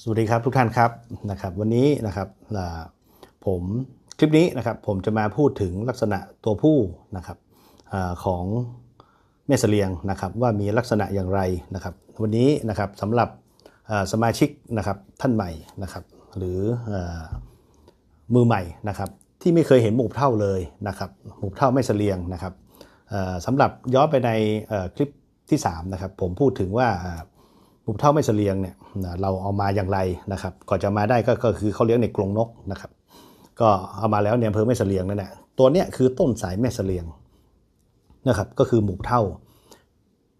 สวัสดีครับทุกท่านครับนะครับ วันนี้นะครับผมคลิปนี้นะครับผมจะมาพูดถึงลักษณะตัวผู้นะครับอของแม่เสลียงนะครับว่ามีลักษณะอย่างไรนะครับ วันนี้นะครับสำหรับสมาชิกนะครับท่านใหม่นะครับ หรืออมือใหม่นะครับที่ไม่เคยเห็นหมูเท่าเลยนะครับหมูเท่าแม่เสลียงนะครับ สำหรับย้อนไปในคลิปที่3นะครับผมพูดถึงว่าหมูเท่าไม่เสลียงเนี่ยเราเอามาอย่างไรนะครับก่อนจะมาได้ก็คือเขาเลี้ยงในกรงนกนะครับก็เอามาแล้วในอำเภอแม่เสลียงนั่นแหละตัวเนี้ยคือต้นสายแม่เสลียงนะครับก็คือหมูเท่า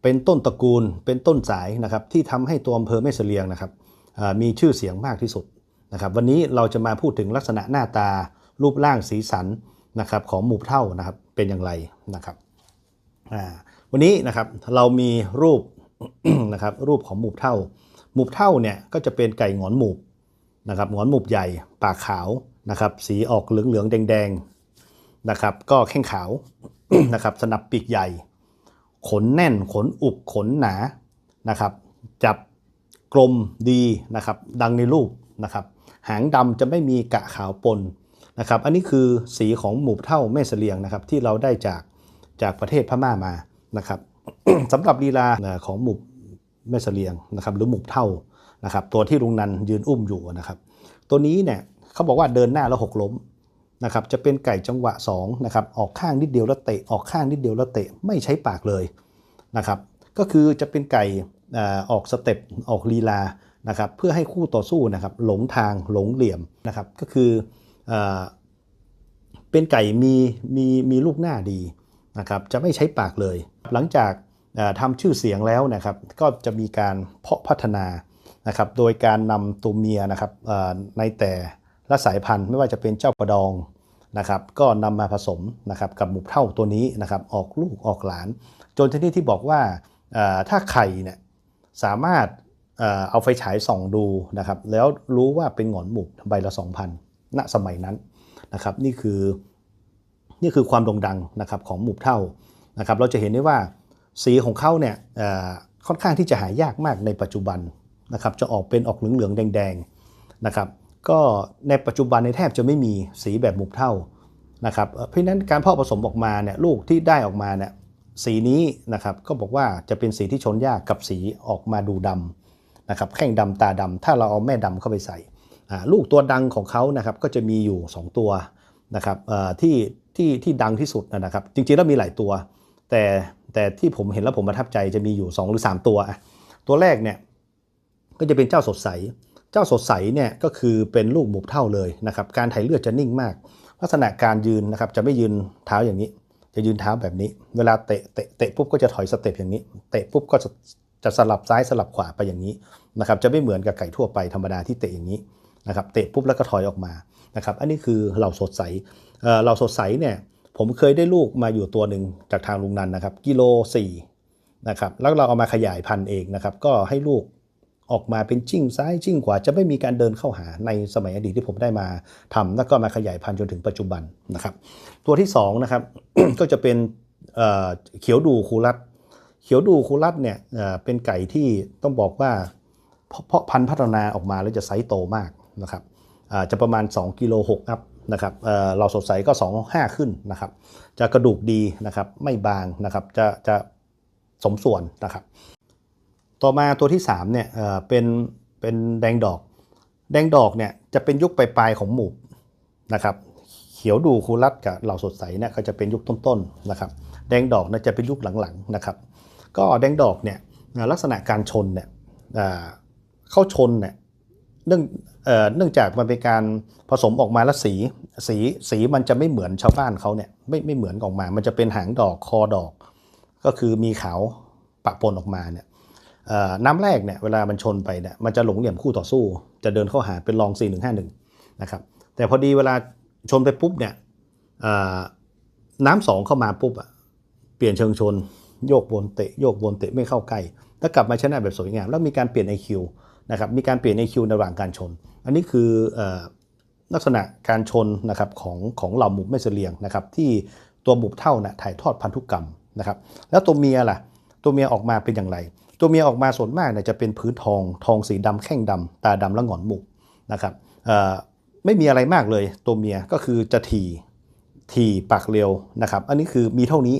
เป็นต้นตระกูลเป็นต้นสายนะครับที่ทำให้ตัวอำเภอแม่เสลียงนะครับมีชื่อเสียงมากที่สุดนะครับวันนี้เราจะมาพูดถึงลักษณะหน้าตารูปร่างสีสันนะครับของหมูเท่านะครับเป็นอย่างไรนะครับ วันนี้นะครับเรามีรูปนะครับรูปของหมูเท่า หมูเท่าเนี่ยก็จะเป็นไก่หงอนหมูบนะครับหงอนหมูบใหญ่ ปากขาวนะครับ สีออกเหลืองเหลืองแดงแดงนะครับ ก็แข้งขาวนะครับ สนับปีกใหญ่ ขนแน่นขนอุบขนหนานะครับ จับกลมดีนะครับ ดังในรูปนะครับ หางดำจะไม่มีกะขาวปนนะครับ อันนี้คือสีของหมูเท่าแม่เสลียงนะครับ ที่เราได้จาก จากประเทศพม่ามานะครับสำหรับลีลาของหมูแม่เสลียงนะครับหรือหมูเท่านะครับตัวที่ลุงนันยืนอุ้มอยู่นะครับตัวนี้เนี่ยเขาบอกว่าเดินหน้าแล้วหกล้มนะครับจะเป็นไก่จังหวะ2นะครับออกข้างนิดเดียวแล้วเตะออกข้างนิดเดียวแล้วเตะไม่ใช้ปากเลยนะครับก็คือจะเป็นไก่ออกสเต็ปออกลีลานะครับเพื่อให้คู่ต่อสู้นะครับหลงทางหลงเหลี่ยมนะครับก็คืออเป็นไก่มีมีมีลูกหน้าดี นะครับจะไม่ใช้ปากเลย หลังจากเอ่อทำชื่อเสียงแล้วนะครับก็จะมีการเพาะพัฒนานะครับโดยการนำตัวเมียนะครับในแต่ละสายพันธุ์ไม่ว่าจะเป็นเจ้าประดองนะครับก็นำมาผสมนะครับกับหมูเท่าตัวนี้นะครับออกลูกออกหลาน จนที่นี่ที่บอกว่าถ้าไข่เนี่ยสามารถเอ่อเอาไฟฉายส่องดูนะครับแล้วรู้ว่าเป็นหงอนหมูใบละ 2,000ณสมัยนั้นนะครับนี่คือ นี่คือความโด่งดังนะครับของหมูเท่านะครับเราจะเห็นได้ว่าสีของเขาเนี่ยค่อนข้างที่จะหายากมากในปัจจุบันนะครับจะออกเป็นออกเหลืองๆแดงๆนะครับก็ในปัจจุบันในแทบจะไม่มีสีแบบหมูเท่านะครับเพราะฉะนั้นการเพาะผสมออกมาเนี่ยลูกที่ได้ออกมาเนี่ยสีนี้นะครับก็บอกว่าจะเป็นสีที่ชนยากกับสีออกมาดูดำนะครับแข้งดำตาดำถ้าเราเอาแม่ดำเข้าไปใส่ลูกตัวดังของเขานะครับก็จะมีอยู่ 2 ตัวนะครับที่ ที่ที่ดังที่สุดนะครับ จริงๆแล้วมีหลายตัว แต่แต่ที่ผมเห็นแล้วผมประทับใจจะมีอยู่ 2 หรือ 3 ตัวอะตัวแรกเนี่ยก็จะเป็นเจ้าสดใส เจ้าสดใสเนี่ยก็คือเป็นลูกหมูเท่าเลยนะครับการถ่ายเลือดจะนิ่งมาก ลักษณะการยืนนะครับจะไม่ยืนเท้าอย่างนี้ จะยืนเท้าแบบนี้ เวลาเตะเตะเตะปุ๊บก็จะถอยสเต็ปอย่างนี้ เตะปุ๊บก็จะจะสลับซ้ายสลับขวาไปอย่างนี้นะครับจะไม่เหมือนกับไก่ทั่วไปธรรมดาที่เตะอย่างนี้นะครับเตะปุ๊บแล้วก็ถอยออกมา นะครับอันนี้คือเหล่าสดใสเเหล่าสดใสเนี่ยผมเคยได้ลูกมาอยู่ตัวหนึ่งจากทางลุงนันนะครับกิโลสี่นะครับแล้วเราเอามาขยายพันธุ์เองนะครับก็ให้ลูกออกมาเป็นจิ้งซ้ายจิ้งขวาจะไม่มีการเดินเข้าหาในสมัยอดีตที่ผมได้มาทำแล้วก็มาขยายพันธุ์จนถึงปัจจุบันนะครับ ตัวที่2นะครับก็จะเป็นเเขียวดูคูรัตเขียวดูคูรัตเนี่ยเเป็นไก่ที่ต้องบอกว่าเพาะพาะพันธุ์พัฒนาออกมาแล้วจะไซส์โตมากนะครับ จะประมาณ2กิโล6อัพนะครับเราสดใสก็ 2 5 ขึ้นนะครับ จะกระดูกดีนะครับไม่บางนะครับจะจะสมส่วนนะครับ ต่อมาตัวที่3เนี่ยเป็นเป็นแดงดอก แดงดอกเนี่ยจะเป็นยุคปลายๆของหมู่นะครับเขียวดูคูรัตกับเหล่าสดใสเนี่ยก็จะเป็นยุคต้นๆนะครับ แดงดอกเนี่ยจะเป็นยุคหลังๆนะครับ ก็แดงดอกเนี่ยลักษณะการชนเนี่ยเอ่อเข้าชนเนี่ย เนื่องเอ่อเนื่องจากมันเป็นการผสมออกมาแล้วสีสีสีมันจะไม่เหมือนชาวบ้านเขาเนี่ยไม่ไม่เหมือนออกมา มันจะเป็นหางดอกคอดอก ก็คือมีขาวปะปนออกมาเนี่ยเอ่อน้ำแรกเนี่ยเวลามันชนไปเนี่ยมันจะหลงเหลี่ยมคู่ต่อสู้ จะเดินเข้าหาเป็นรอง 4 1 5 1นะครับแต่พอดีเวลาชนไปปุ๊บเนี่ยเอ่อน้ำสองเข้ามาปุ๊บอะเปลี่ยนเชิงชน โยกวนเตะโยกวนเตะไม่เข้าใกล้แล้วกลับมาชนะแบบสวยงาม แล้วมีการเปลี่ยน IQ นะครับมีการเปลี่ยน IQ ในระหว่างการชน อันนี้คืออลักษณะการชนนะครับของของเหล่าหมูแม่เสลียงนะครับที่ตัวบุบเท่านะถ่ายทอดพันธุกรรมนะครับแล้วตัวเมียล่ะตัวเมียออกมาเป็นอย่างไร ตัวเมียออกมาส่วนมากเนี่ยจะเป็นพื้นทองทองสีดำแข้งดำตาดำและหงอนหมุกนะครับไม่มีอะไรมากเลยตัวเมียก็คือจะทีทีปากเร็วนะครับ อันนี้คือมีเท่านี้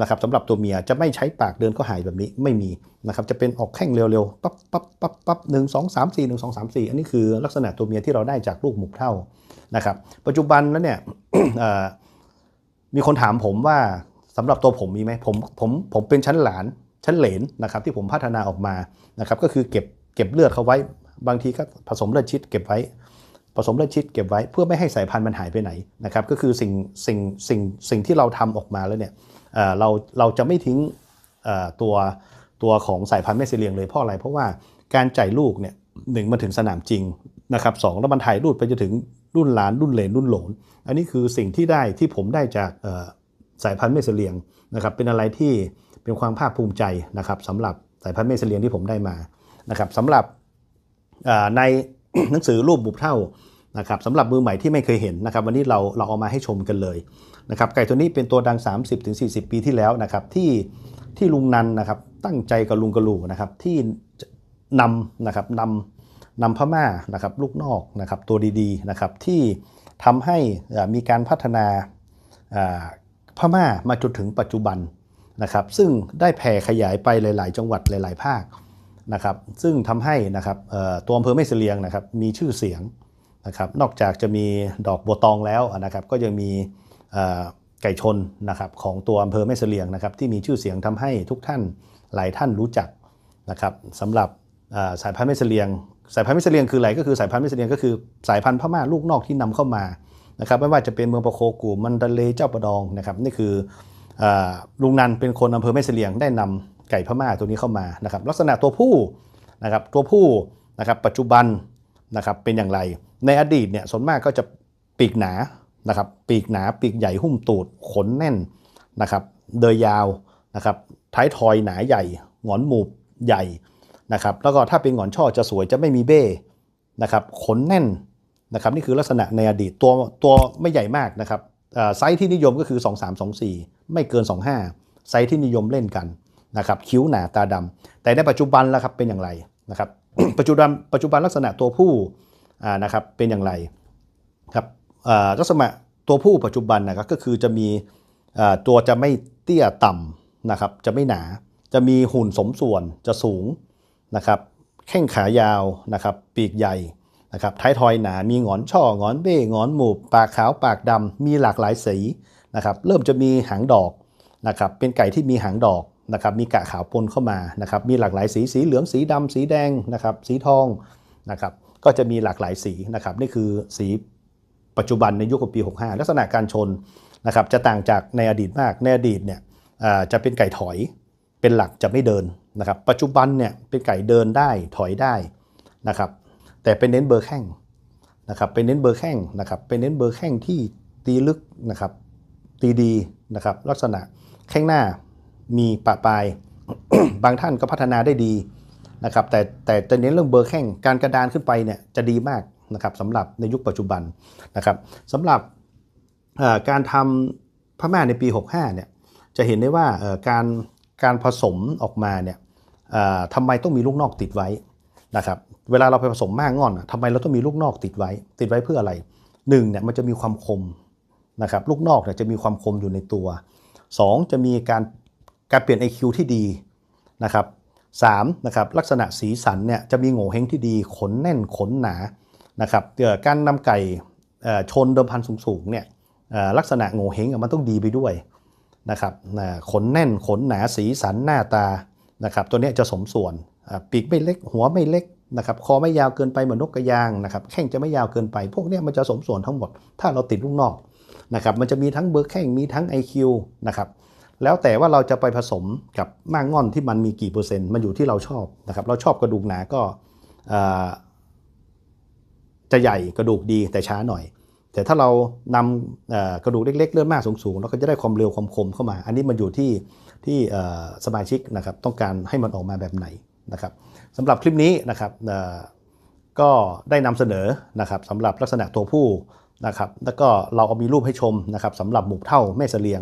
นะครับสำหรับตัวเมียจะไม่ใช้ปากเดินก็หายแบบนี้ไม่มีนะครับจะเป็นออกแข้งเร็วๆปั๊บปั๊บปั๊บปั๊บหนึ่งสองสามสี่หนึ่งสองสามสี่อันนี้คือลักษณะตัวเมียที่เราได้จากลูกหมุกเท่านะครับ ปัจจุบันแล้วเนี่ยมีคนถามผมว่าสำหรับตัวผมมีไหมผมผมผมเป็นชั้นหลานชั้นเหลนนะครับที่ผมพัฒนาออกมานะครับก็คือเก็บเก็บเลือดเขาไว้ บางทีก็ผสมเลือดชิดเก็บไว้ผสมเลือดชิดเก็บไว้เพื่อไม่ให้สายพันธุ์มันหายไปไหนนะครับก็คือสิ่งสิ่งสิ่งสิ่งที่เราทำออกมาแล้วเนี่ย เราเราจะไม่ทิ้งตัวตัวของสายพันธุ์แม่เสลียงเลยเพราะอะไร เพราะว่าการจ่ายลูกเนี่ยหนึ่งมาถึงสนามจริงนะครับสองแล้วมันถ่ายรูดไปจนถึงรุ่นหลานรุ่นเลนรุ่นหลนอันนี้คือสิ่งที่ได้ที่ผมได้จากสายพันธุ์เมสเลียงนะครับเป็นอะไรที่เป็นความภาคภูมิใจนะครับสำหรับสายพันธุ์เมสเลียงที่ผมได้มานะครับสำหรับในหนังสือรูปบุบเท่า นะครับสำหรับมือใหม่ที่ไม่เคยเห็นนะครับวันนี้เราเราเอามาให้ชมกันเลยนะครับไก่ตัวนี้เป็นตัวดัง 30-40 ปีที่แล้วนะครับที่ที่ลุงนันนะครับตั้งใจกับลุงกระลูนะครับที่นำนะครับนำนำพม่านะครับลูกนอกนะครับตัวดีๆนะครับที่ทำให้มีการพัฒนาพม่ามาจนถึงปัจจุบันนะครับซึ่งได้แผ่ขยายไปหลาย ๆ จังหวัดหลาย ๆ ภาคนะครับซึ่งทำให้นะครับตัวอำเภอแม่เสลียงนะครับมีชื่อเสียง นะครับนอกจากจะมีดอกบัวตองแล้วนะครับก็ยังมีไก่ชนนะครับของตัวอำเภอแม่เสลียงนะครับที่มีชื่อเสียงทำให้ทุกท่านหลายท่านรู้จักนะครับสำหรับสายพันธุ์แม่เสลียง สายพันธุ์แม่เสลียงคืออะไรก็คือสายพันธุ์แม่เสลียงก็คือสายพันธุ์พม่าลูกนอกที่นำเข้ามานะครับไม่ว่าจะเป็นเมืองปะโคกูมันดาเลเจ้าประดองนะครับนี่คืออลุงนันเป็นคนอำเภอแม่เสลียงได้นำไก่พม่าตัวนี้เข้ามานะครับลักษณะตัวผู้นะครับตัวผู้นะครับปัจจุบันนะครับเป็นอย่างไร ในอดีตเนี่ยส่วนมากก็จะปีกหนานะครับปีกหนาปีกใหญ่หุ้มตูดขนแน่นนะครับเดยยาวนะครับท้ายทอยหนาใหญ่หงอนหมูบใหญ่นะครับแล้วก็ถ้าเป็นหงอนช่อจะสวยจะไม่มีเบ้นะครับขนแน่นนะครับนี่คือลักษณะในอดีตตัวตัวไม่ใหญ่มากนะครับไซส์ที่นิยมก็คือ 2 3 2 4 ไม่เกิน 25 ไซส์ที่นิยมเล่นกันนะครับคิ้วหนาตาดำแต่ในปัจจุบันแล้วครับเป็นอย่างไรนะครับปัจจุบันปัจจุบันลักษณะตัวผู้ นะครับเป็นอย่างไรครับลักษณะตัวผู้ปัจจุบันนะครับก็คือจะมีตัวจะไม่เตี้ยต่ำนะครับจะไม่หนาจะมีหุ่นสมส่วนจะสูงนะครับแข้งขายาวนะครับปีกใหญ่นะครับท้ายทอยหนา มีงอนช่องอนเบ้งอนหมูปากขาวปากดำมีหลากหลายสีนะครับเริ่มจะมีหางดอกนะครับเป็นไก่ที่มีหางดอกนะครับมีกะขาวปนเข้ามานะครับมีหลากหลายสีสีเหลืองสีดำสีแดงนะครับสีทองนะครับ ก็จะมีหลากหลายสีนะครับนี่คือสีปัจจุบันในยุคของปี 65 ลักษณะการชนนะครับจะต่างจากในอดีตมากในอดีตเนี่ยจะเป็นไก่ถอยเป็นหลักจะไม่เดินนะครับปัจจุบันเนี่ยเป็นไก่เดินได้ถอยได้นะครับแต่เป็นเน้นเบอร์แข้งนะครับเป็นเน้นเบอร์แข้งนะครับเป็นเน้นเบอร์แข้งที่ตีลึกนะครับตีดีนะครับลักษณะแข้งหน้ามีปะปลาย บางท่านก็พัฒนาได้ดี นะครับแต่แต่จะเน้นเรื่องเบอร์แข้งการกระดานขึ้นไปเนี่ยจะดีมากนะครับสำหรับในยุคปัจจุบันนะครับสำหรับการทำพม่าในปี 65เนี่ยจะเห็นได้ว่าการการผสมออกมาเนี่ยทำไมต้องมีลูกนอกติดไว้นะครับเวลาเราไปผสมม้างอนอะทำไมเราต้องมีลูกนอกติดไว้ ติดไว้เพื่ออะไรหนึ่งเนี่ยมันจะมีความคมนะครับลูกนอกเนี่ยจะมีความคมอยู่ในตัวสองจะมีการการเปลี่ยน IQ ที่ดีนะครับ สามนะครับลักษณะสีสันเนี่ยจะมีโง่เฮงที่ดีขนแน่นขนหนานะครับเอ่อการนำไก่ชนเดิมพันสูงๆเนี่ยลักษณะโง่เฮงมันต้องดีไปด้วยนะครับขนแน่นขนหนาสีสันหน้าตานะครับตัวนี้จะสมส่วนปีกไม่เล็กหัวไม่เล็กนะครับคอไม่ยาวเกินไปเหมือนนกกระยางนะครับแข้งจะไม่ยาวเกินไป พวกนี้มันจะสมส่วนทั้งหมด ถ้าเราติดลูกนอกนะครับมันจะมีทั้งเบอร์แข้งมีทั้ง IQ นะครับ แล้วแต่ว่าเราจะไปผสมกับม้างง่อนที่มันมีกี่เปอร์เซ็นต์มันอยู่ที่เราชอบนะครับ เราชอบกระดูกหนาก็จะใหญ่กระดูกดีแต่ช้าหน่อย แต่ถ้าเรานำกระดูกเล็กๆเลื่อดมากสูงๆเราก็จะได้ความเร็วความคมเข้ามา อันนี้มันอยู่ที่ที่สมาชิกนะครับต้องการให้มันออกมาแบบไหนนะครับสำหรับคลิปนี้นะครับก็ได้นำเสนอนะครับสำหรับลักษณะตัวผู้นะครับแล้วก็เราเอามีรูปให้ชมนะครับสำหรับหมูเท่าแม่เสลียง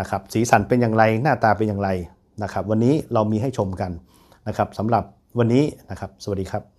นะครับสีสันเป็นอย่างไรหน้าตาเป็นอย่างไรนะครับ วันนี้เรามีให้ชมกันนะครับสำหรับวันนี้นะครับ สวัสดีครับ